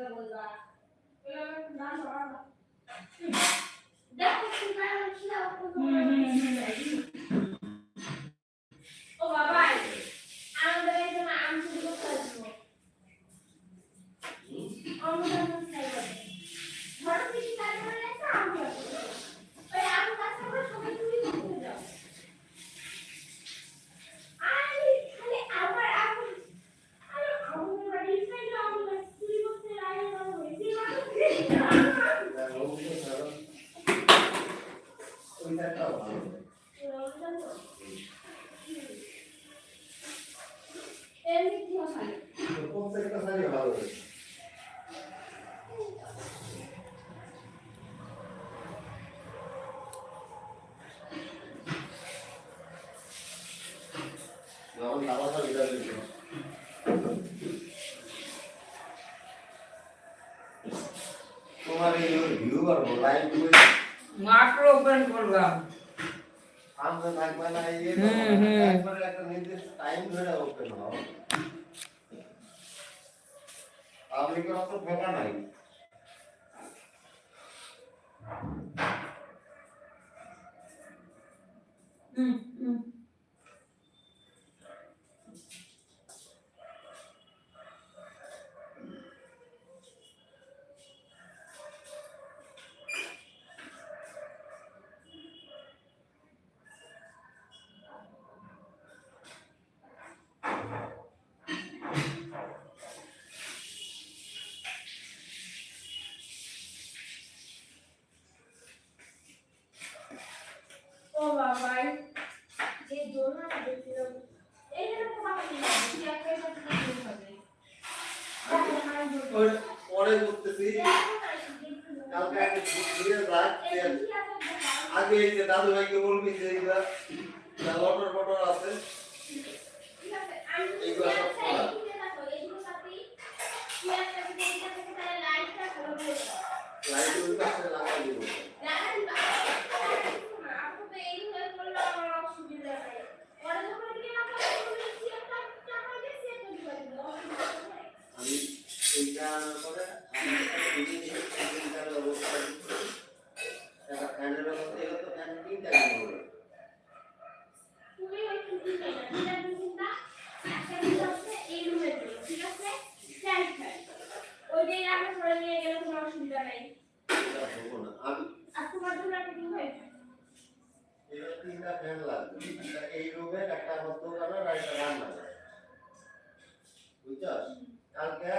এটা বলবা এগুলো আমার একটু দাম বাড়াবা দেখো প্রত্যেকটা শাড়ি ভালো যখন দাবা সব এটা দিল তোমার এই ভিউ করবো লাইভ মাত্র ওপেন করলাম। আমরা থাকবে না এই। একবারে একটা নির্দিষ্ট টাইম ধরে ওপেন অত নাই? হুম হুম। ও বাবাই যে দোলনা দেখছিলাম এই তো বাবা কি কি একটা সাথে কি হবে দেখো আমার বলতে ওই পরে করতেছি কালকে একটা ঘুরে রাখ আগে এই যে দাদু ভাইকে বলবি যে এইগুলা লটর পটর আছে এইগুলা সব খোলা। লাইট লাগাই দিব। এটা হব না আমি আর তোমার জন্য একটা কি হয়েছে এবার তিনটা ফ্যান লাগবে। এই রুমে একটা আমার দোকানের আর একটা রান্নাঘর বুঝছস কালকে